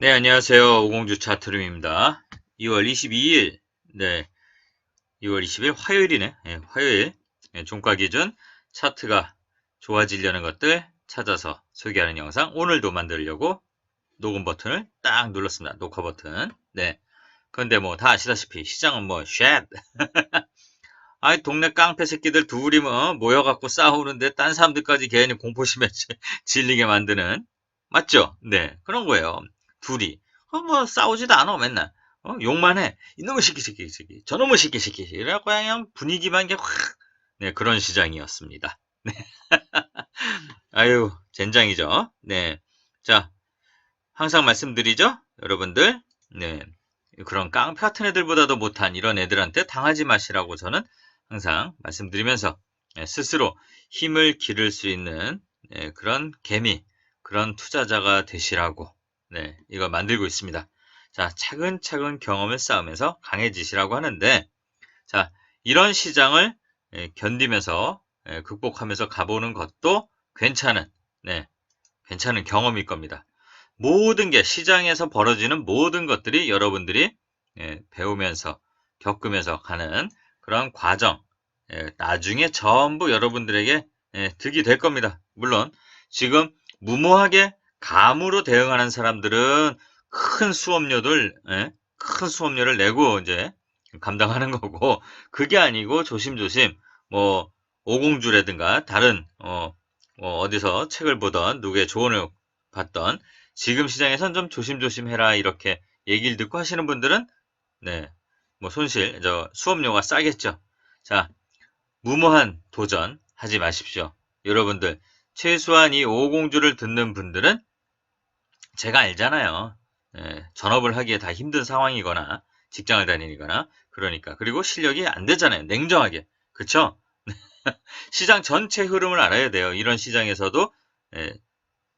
네, 안녕하세요. 오공주 차트룸입니다. 2월 22일, 네, 2월 20일 화요일이네. 네, 화요일 네, 종가 기준 차트가 좋아지려는 것들 찾아서 소개하는 영상 오늘도 만들려고 녹음 버튼을 딱 눌렀습니다. 녹화 버튼. 네. 근데 뭐 다 아시다시피 시장은 뭐 쉣. 아이 동네 깡패 새끼들 둘이 뭐 모여갖고 싸우는데 딴 사람들까지 괜히 공포심에 질리게 만드는 맞죠? 네 그런 거예요. 둘이 어, 뭐 싸우지도 않아 맨날 어, 욕만 해 이놈의 새끼 새끼 새끼 저놈의 새끼 새끼 이래갖고 그냥 분위기만 게확 네, 그런 시장이었습니다. 네. 아유 젠장이죠. 네. 자 항상 말씀드리죠. 여러분들 네. 그런 깡패 같은 애들보다도 못한 이런 애들한테 당하지 마시라고 저는 항상 말씀드리면서 네, 스스로 힘을 기를 수 있는 네, 그런 개미, 그런 투자자가 되시라고 네, 이거 만들고 있습니다. 자, 차근차근 경험을 쌓으면서 강해지시라고 하는데 자, 이런 시장을 예, 견디면서 예, 극복하면서 가보는 것도 괜찮은 네, 괜찮은 경험일 겁니다. 모든 게 시장에서 벌어지는 모든 것들이 여러분들이 예, 배우면서 겪으면서 가는 그런 과정 나중에 전부 여러분들에게 득이 될 겁니다. 물론 지금 무모하게 감으로 대응하는 사람들은 큰 수업료들, 예? 큰 수업료를 내고 이제 감당하는 거고, 그게 아니고 조심조심, 뭐, 오공주라든가 다른, 어, 뭐 어디서 책을 보던, 누구의 조언을 받던, 지금 시장에선 좀 조심조심 해라, 이렇게 얘기를 듣고 하시는 분들은, 네, 뭐 손실, 저 수업료가 싸겠죠. 자, 무모한 도전 하지 마십시오. 여러분들, 최소한 이 오공주를 듣는 분들은 제가 알잖아요. 예, 전업을 하기에 다 힘든 상황이거나 직장을 다니거나 그러니까 그리고 실력이 안 되잖아요. 냉정하게 그쵸? 시장 전체 흐름을 알아야 돼요. 이런 시장에서도 예,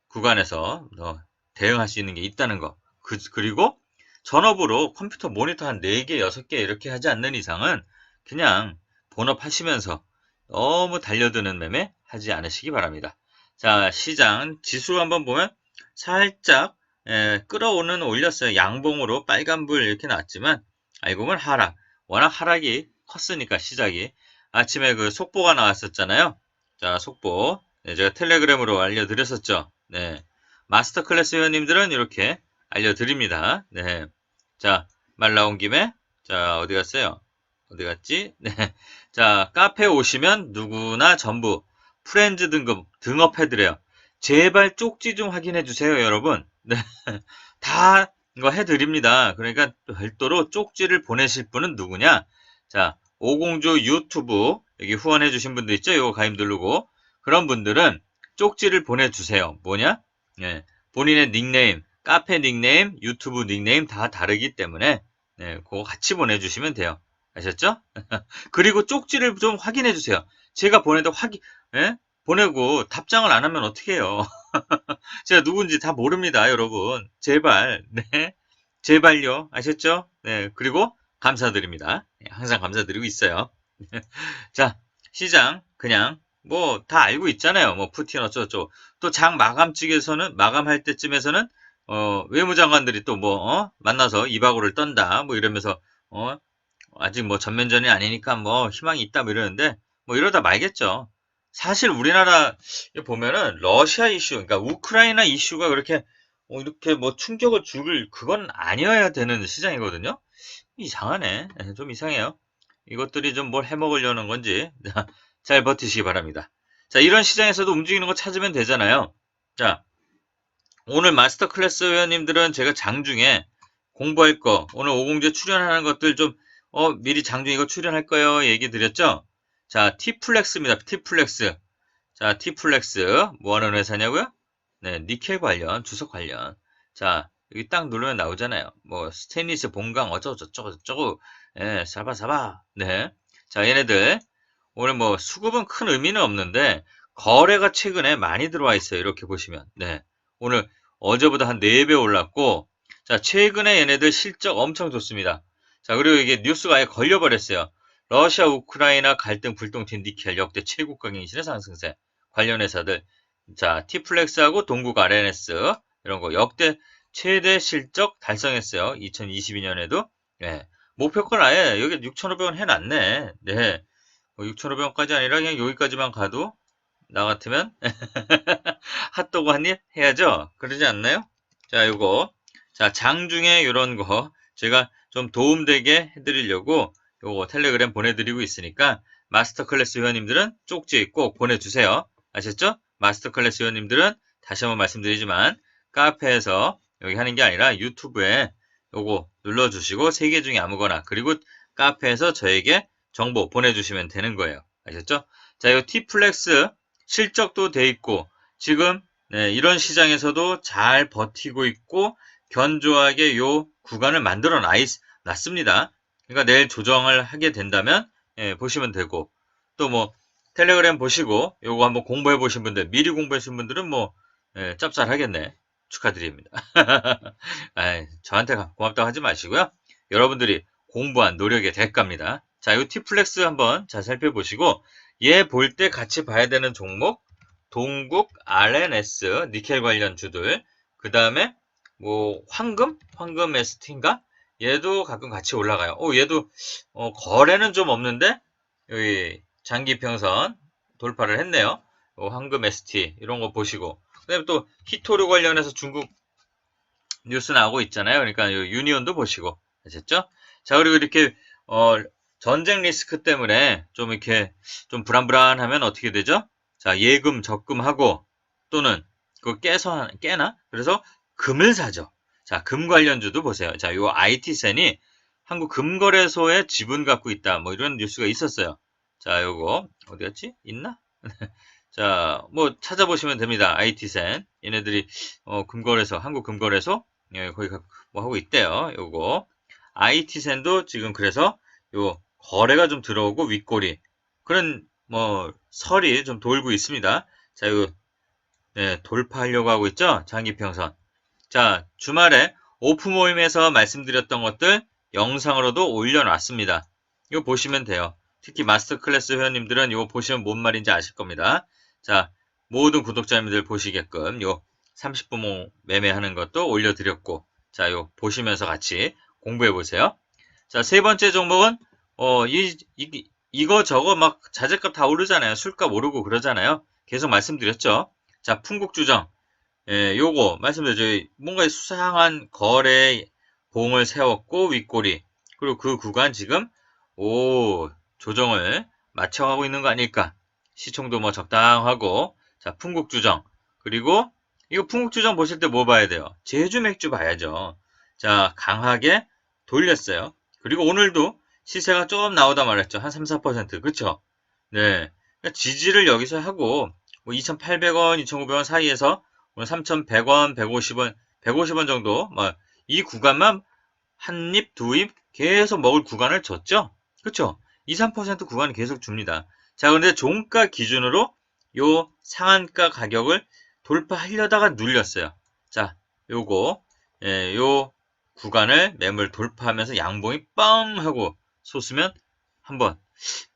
구간에서 어, 대응할 수 있는 게 있다는 거. 그, 그리고 전업으로 컴퓨터 모니터 한 4개, 6개 이렇게 하지 않는 이상은 그냥 본업 하시면서 너무 달려드는 매매 하지 않으시기 바랍니다. 자, 시장 지수 한번 보면 살짝 에, 끌어오는 올렸어요. 양봉으로 빨간불 이렇게 나왔지만 알고 보면 하락. 워낙 하락이 컸으니까 시작이. 아침에 그 속보가 나왔었잖아요. 자, 속보. 네, 제가 텔레그램으로 알려드렸었죠. 네. 마스터 클래스 회원님들은 이렇게 알려드립니다. 네. 자, 말 나온 김에, 자, 어디 갔어요? 어디 갔지? 네. 자, 카페 오시면 누구나 전부 프렌즈 등급 등업해드려요. 제발 쪽지 좀 확인해 주세요, 여러분. 네. 다 이거 해드립니다. 그러니까 별도로 쪽지를 보내실 분은 누구냐? 자, 오공주 유튜브 여기 후원해 주신 분들 있죠? 이거 가입 누르고 그런 분들은 쪽지를 보내주세요. 뭐냐? 네, 본인의 닉네임, 카페 닉네임, 유튜브 닉네임 다 다르기 때문에 네, 그거 같이 보내주시면 돼요. 아셨죠? 그리고 쪽지를 좀 확인해 주세요. 제가 보내도 확인, 예? 보내고 답장을 안 하면 어떻게 해요? 제가 누군지 다 모릅니다, 여러분. 제발, 네. 제발요. 아셨죠? 네. 그리고 감사드립니다. 네, 항상 감사드리고 있어요. 자, 시장, 그냥, 뭐, 다 알고 있잖아요. 뭐, 푸틴 어쩌고저쩌고. 또 장 마감 측에서는, 마감할 때쯤에서는, 어, 외무장관들이 또 뭐, 어, 만나서 이박으로를 떤다. 뭐 이러면서, 어, 아직 뭐 전면전이 아니니까 뭐 희망이 있다. 뭐 이러는데, 뭐 이러다 말겠죠. 사실 우리나라 보면은 러시아 이슈, 그러니까 우크라이나 이슈가 그렇게 어, 이렇게 뭐 충격을 줄 그건 아니어야 되는 시장이거든요. 이상하네. 예, 좀 이상해요. 이것들이 좀 뭘 해먹으려는 건지 잘 버티시기 바랍니다. 자, 이런 시장에서도 움직이는 거 찾으면 되잖아요. 자, 오늘 마스터 클래스 회원님들은 제가 장중에 공부할 거, 오늘 오공제 출연하는 것들 좀, 어, 미리 장중 이거 출연할 거예요. 얘기 드렸죠? 자, 티플렉스입니다. 티플렉스. 자, 티플렉스. 뭐 하는 회사냐고요? 네, 니켈 관련, 주석 관련. 자, 여기 딱 누르면 나오잖아요. 뭐, 스테인리스, 본강, 어쩌고저쩌고, 저쩌고, 예, 사바사바. 네. 자, 얘네들. 오늘 뭐, 수급은 큰 의미는 없는데, 거래가 최근에 많이 들어와 있어요. 이렇게 보시면. 네. 오늘 어제보다 한 4배 올랐고, 자, 최근에 얘네들 실적 엄청 좋습니다. 자, 그리고 이게 뉴스가 아예 걸려버렸어요. 러시아 우크라이나 갈등 불똥튄 니켈 역대 최고가 갱신의 상승세 관련 회사들 자 티플렉스하고 동국 RNS 이런 거 역대 최대 실적 달성했어요. 2022년에도. 예. 목표권 아예 여기 6,500원 해놨네. 네. 6,500원까지 아니라 그냥 여기까지만 가도 나 같으면 핫도그 한 입 해야죠. 그러지 않나요? 자, 요거. 자, 장중에 요런 거 제가 좀 도움되게 해드리려고 요거 텔레그램 보내드리고 있으니까 마스터 클래스 회원님들은 쪽지 꼭 보내주세요. 아셨죠? 마스터 클래스 회원님들은 다시 한번 말씀드리지만 카페에서 여기 하는 게 아니라 유튜브에 요거 눌러주시고 세 개 중에 아무거나 그리고 카페에서 저에게 정보 보내주시면 되는 거예요. 아셨죠? 자, 이 T플렉스 실적도 돼 있고 지금 네, 이런 시장에서도 잘 버티고 있고 견조하게 요 구간을 만들어 놨습니다. 그러니까 내일 조정을 하게 된다면 예, 보시면 되고 또 뭐 텔레그램 보시고 요거 한번 공부해 보신 분들 미리 공부하신 분들은 뭐 예, 짭짤하겠네. 축하드립니다. 아이, 저한테 고맙다고 하지 마시고요. 여러분들이 공부한 노력의 대가입니다. 자, 이 T플렉스 한번 잘 살펴보시고 얘 볼 때 같이 봐야 되는 종목 동국 RNS 니켈 관련 주들 그 다음에 뭐 황금? 황금 ST인가? 얘도 가끔 같이 올라가요. 오, 얘도 어, 거래는 좀 없는데 여기 장기 평선 돌파를 했네요. 어, 황금 ST 이런 거 보시고 그다음에 또 히토류 관련해서 중국 뉴스 나오고 있잖아요. 그러니까 유니온도 보시고 아셨죠? 자 그리고 이렇게 어, 전쟁 리스크 때문에 좀 이렇게 좀 불안불안하면 어떻게 되죠? 자 예금 적금하고 또는 그 깨서 깨나 그래서 금을 사죠. 자, 금 관련주도 보세요. 자, 요 IT센이 한국 금거래소에 지분 갖고 있다. 뭐 이런 뉴스가 있었어요. 자, 요거 어디였지? 있나? 자, 뭐 찾아보시면 됩니다. IT센. 얘네들이 어, 금거래소, 한국 금거래소 예, 거기 뭐 하고 있대요. 요거 IT센도 지금 그래서 요 거래가 좀 들어오고 윗꼬리 그런 뭐 설이 좀 돌고 있습니다. 자, 요 네, 돌파하려고 하고 있죠. 장기평선. 자, 주말에 오프 모임에서 말씀드렸던 것들 영상으로도 올려놨습니다. 이거 보시면 돼요. 특히 마스터 클래스 회원님들은 이거 보시면 뭔 말인지 아실 겁니다. 자, 모든 구독자님들 보시게끔 요 30분 매매하는 것도 올려드렸고, 자, 요 보시면서 같이 공부해 보세요. 자, 세 번째 종목은 어, 이, 이 이거 저거 막 자재값 다 오르잖아요. 술값 오르고 그러잖아요. 계속 말씀드렸죠. 자, 풍국주정. 예, 요거 말씀드렸죠. 뭔가 수상한 거래 봉을 세웠고 윗꼬리 그리고 그 구간 지금 오 조정을 맞춰가고 있는 거 아닐까? 시총도 뭐 적당하고 자 풍국주정 그리고 이거 풍국주정 보실 때 뭐 봐야 돼요? 제주 맥주 봐야죠. 자 강하게 돌렸어요. 그리고 오늘도 시세가 조금 나오다 말했죠. 한 3, 4% 그쵸? 네 그러니까 지지를 여기서 하고 뭐 2,800원, 2,500원 사이에서 오늘 3,100원, 150원, 150원 정도 뭐이 구간만 한 입, 두 입 계속 먹을 구간을 줬죠. 그렇죠? 2, 3% 구간을 계속 줍니다. 자, 그런데 종가 기준으로 요 상한가 가격을 돌파하려다가 눌렸어요. 자, 요거 예, 요 구간을 매물 돌파하면서 양봉이 뻥 하고 솟으면 한번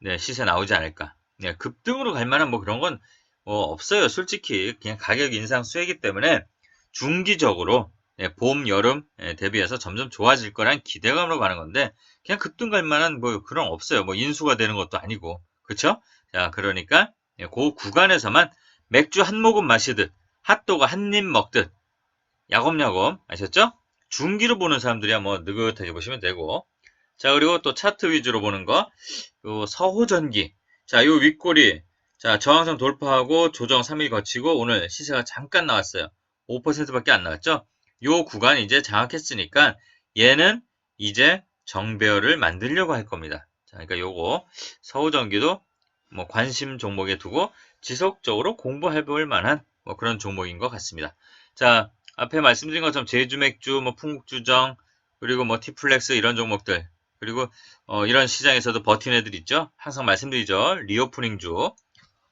네, 시세 나오지 않을까. 네, 급등으로 갈 만한 뭐 그런 건 어, 없어요. 솔직히 그냥 가격 인상 수혜이기 때문에 중기적으로 예, 봄, 여름 예, 대비해서 점점 좋아질 거란 기대감으로 가는 건데 그냥 급등 갈 만한 뭐 그런 없어요. 뭐 인수가 되는 것도 아니고 그렇죠? 자 그러니까 예, 그 구간에서만 맥주 한 모금 마시듯 핫도그 한 입 먹듯 야곱야곱 아셨죠? 중기로 보는 사람들이야 뭐 느긋하게 보시면 되고 자 그리고 또 차트 위주로 보는 거 서호전기 자 요 윗꼬리 자, 저항선 돌파하고 조정 3일 거치고 오늘 시세가 잠깐 나왔어요. 5%밖에 안 나왔죠? 요 구간 이제 장악했으니까 얘는 이제 정배열을 만들려고 할 겁니다. 자, 그러니까 요거 서우전기도 뭐 관심 종목에 두고 지속적으로 공부해 볼 만한 뭐 그런 종목인 것 같습니다. 자, 앞에 말씀드린 것처럼 제주 맥주, 뭐 풍국주정, 그리고 뭐 티플렉스 이런 종목들, 그리고 어, 이런 시장에서도 버틴 애들 있죠. 항상 말씀드리죠. 리오프닝주,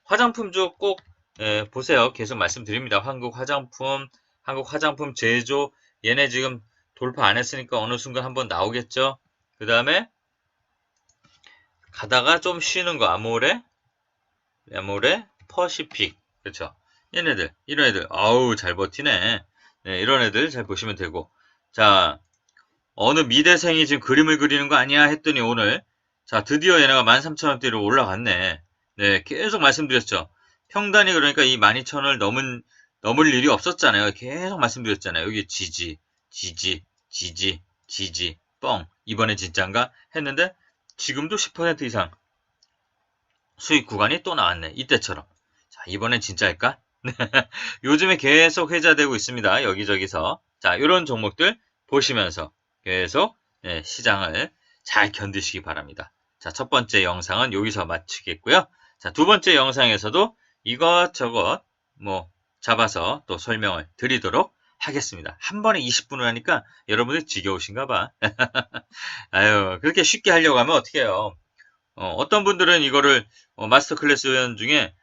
화장품주 꼭 예, 보세요. 계속 말씀드립니다. 한국 화장품, 한국 화장품 제조 얘네 지금 돌파 안 했으니까 어느 순간 한번 나오겠죠. 그 다음에 가다가 좀 쉬는 거 아모레, 아모레, 퍼시픽 그렇죠. 얘네들 이런 애들 아우 잘 버티네. 네, 이런 애들 잘 보시면 되고. 자, 어느 미대생이 지금 그림을 그리는 거 아니야 했더니 오늘 자, 드디어 얘네가 13,000원대로 올라갔네. 네, 계속 말씀드렸죠. 평단이 그러니까 이 12,000원을 넘은 넘을 일이 없었잖아요. 계속 말씀드렸잖아요. 여기 지지, 지지, 지지, 지지, 뻥. 이번에 진짠가 했는데 지금도 10% 이상 수익 구간이 또 나왔네. 이때처럼. 자, 이번엔 진짜일까? 요즘에 계속 회자되고 있습니다. 여기저기서. 자, 이런 종목들 보시면서 계속 예, 시장을 잘 견디시기 바랍니다. 자, 첫 번째 영상은 여기서 마치겠고요. 자, 두 번째 영상에서도 이것저것 뭐 잡아서 또 설명을 드리도록 하겠습니다. 한 번에 20분을 하니까 여러분들 지겨우신가 봐. 아유, 그렇게 쉽게 하려고 하면 어떻게 해요? 어, 떤 분들은 이거를 어, 마스터 클래스 회원 중에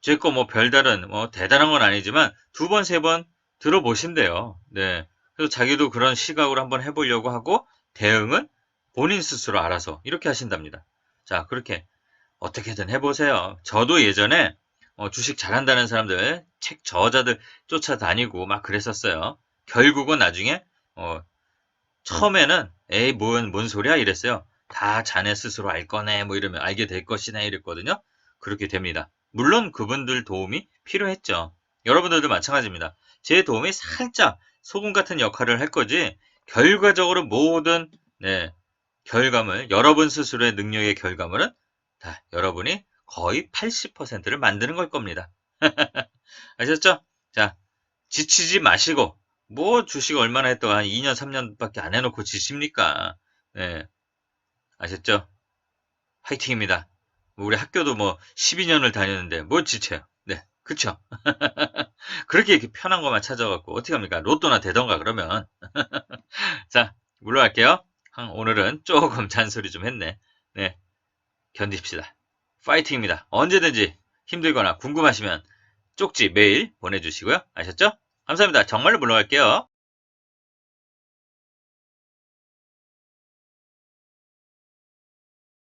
제 거 뭐 별다른 뭐 대단한 건 아니지만 두 번, 세 번 들어보신대요. 네. 그래서 자기도 그런 시각으로 한번 해보려고 하고 대응은 본인 스스로 알아서 이렇게 하신답니다. 자, 그렇게 어떻게든 해보세요. 저도 예전에 어, 주식 잘한다는 사람들, 책 저자들 쫓아다니고 막 그랬었어요. 결국은 나중에 어, 처음에는 에이 뭔, 뭔 소리야 이랬어요. 다 자네 스스로 알 거네 뭐 이러면 알게 될 것이네 이랬거든요. 그렇게 됩니다. 물론 그분들 도움이 필요했죠. 여러분들도 마찬가지입니다. 제 도움이 살짝 소금 같은 역할을 할 거지 결과적으로 모든 네, 결과물 여러분 스스로의 능력의 결과물은 다 여러분이 거의 80%를 만드는 걸 겁니다. 아셨죠? 자, 지치지 마시고 뭐 주식 얼마나 했다가 한 2년 3년밖에 안 해놓고 지십니까? 네, 아셨죠? 화이팅입니다. 우리 학교도 뭐 12년을 다녔는데 뭘 지쳐요. 네, 그쵸? 그렇게 이렇게 편한 것만 찾아갖고 어떻게 합니까? 로또나 되던가 그러면. 자, 물러갈게요. 오늘은 조금 잔소리 좀 했네. 네, 견딥시다. 파이팅입니다. 언제든지 힘들거나 궁금하시면 쪽지 메일 보내주시고요. 아셨죠? 감사합니다. 정말로 물러갈게요.